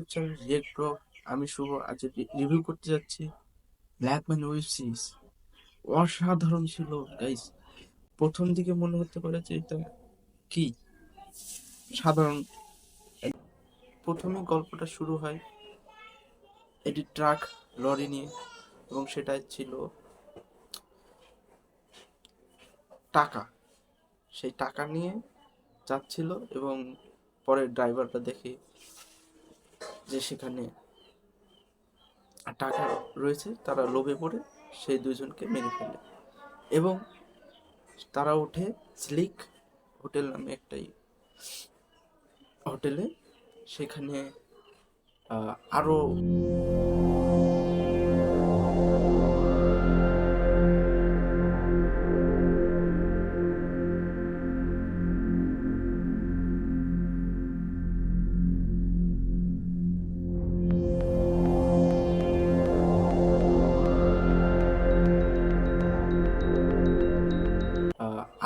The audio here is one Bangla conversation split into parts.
ইউটিউব চ্যানেল রিয়েক্ট প্রো আমি শুভ, আজ রিভিউ করতে যাচ্ছি। ব্ল্যাক ম্যান ওয়েব সিরিজ অসাধারণ ছিল গাইস প্রথম দিকে মনে হতে পারে যে এটা কি? সাধারণ। প্রথমে গল্পটা শুরু হয় এটি ট্রাক লরি নিয়ে, এবং সেটা ছিল টাকা। সেই টাকা নিয়ে যাচ্ছিল, এবং পরে ড্রাইভারটা দেখে যে সেখানে টাকা রয়েছে তারা লোভে পড়ে সেই দুজনকে মেরে ফেলে। এবং তারা উঠে স্লিক হোটেল নামে একটাই হোটেলে। সেখানে আহ,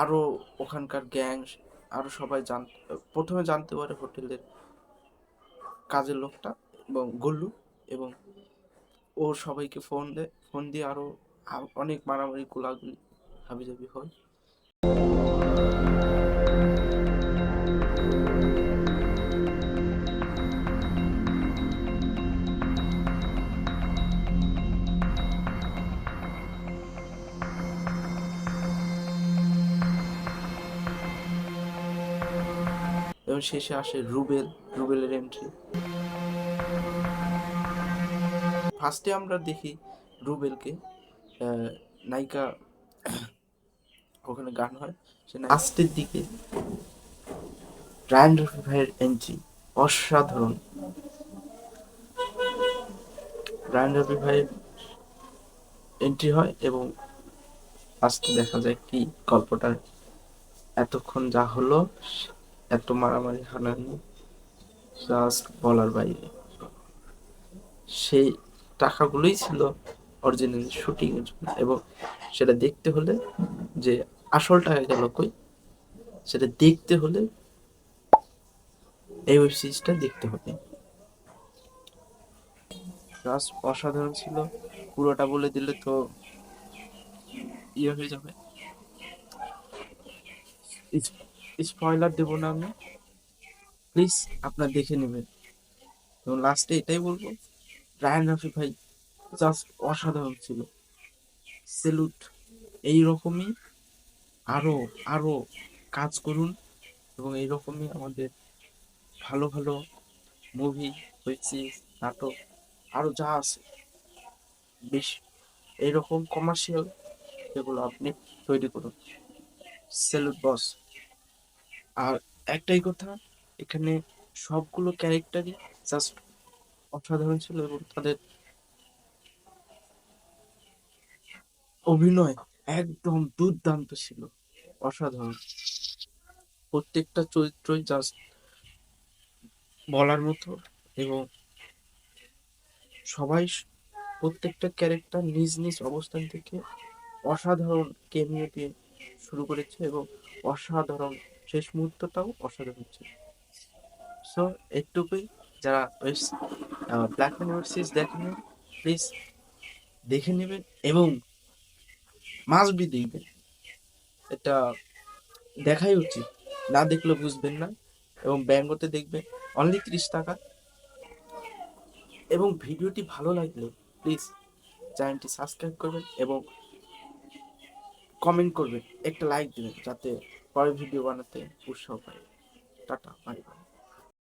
আরও আহ, আরও ওখানকার গ্যাং আরও সবাই জান প্রথমে জানতে পারে হোটেলের কাজের লোকটা এবং গল্লু এবং ও সবাইকে ফোন দেয় ফোন দিয়ে আরও অনেক মারামারি গোলাগুলি হাবিজাবি হয়। এবং শেষে আসে রুবেল, রুবেলের এন্ট্রি ফার্স্টে আমরা দেখি রুবেলকে নায়িকা ওখানে গান হয়। সে লাস্টের দিকে রায়ন ভাইয়ের এন্ট্রি অসাধারণ। রায়ন রফি এন্ট্রি হয় এবং লাস্টে দেখা যায় কি গল্পটার এতক্ষণ যা হলো এত মারামারি হানাহানি জাস্ট বলার বাইরে। সেই টাকাগুলোই ছিল অরিজিনাল শুটিং এর জন্য এবং সেটা দেখতে হলে যে আসল টাকা গেল কই, সেটা দেখতে হলে এই ওয়েব সিরিজটা দেখতে হবে। জাস্ট অসাধারণ ছিল, পুরোটা বলে দিলে তো ইয়ে হয়ে যাবে। স্পয়লার দেবো না আমি। প্লিজ আপনার দেখে নেবেন। এবং লাস্টে এটাই বলব। রায়ান রাফি ভাই জাস্ট অসাধারণ ছিল। সেলুট এইরকমই আরও আরও কাজ করুন এবং এইরকমই আমাদের ভালো ভালো মুভি সিরিজ নাটক, আরও যা আছে। বেশ, এইরকম কমার্শিয়াল যেগুলো আপনি তৈরি করুন। সেলুট বস আর একটাই কথা, এখানে সবগুলো ক্যারেক্টারই জাস্ট অসাধারণ ছিল এবং তাদের অভিনয় একদম দুর্দান্ত ছিল, অসাধারণ। প্রত্যেকটা চরিত্রই জাস্ট বলার মতো এবং সবাই প্রত্যেকটা ক্যারেক্টার নিজ নিজ অবস্থান থেকে অসাধারণ কেমিও দিয়ে শুরু করেছে এবং অসাধারণ শেষ মুহূর্তটাও অসাধারণ ছিল। সো এইটুকুই। যারা ব্ল্যাক ম্যান ওয়েব সিরিজ দেখেন প্লিজ দেখে নেবেন এবং মাস বি দেখবেন। এটা দেখাই উচিত। না দেখলে বুঝবেন না এবং ব্যাঙ্গতে দেখবেন। অনলি ত্রিশ টাকা। এবং ভিডিওটি ভালো লাগলে প্লিজ চ্যানেলটি সাবস্ক্রাইব করবেন এবং কমেন্ট করবেন। একটা লাইক দেবেন যাতে পরে ভিডিও বানাতে উৎসাহ পাই। Tata bye bye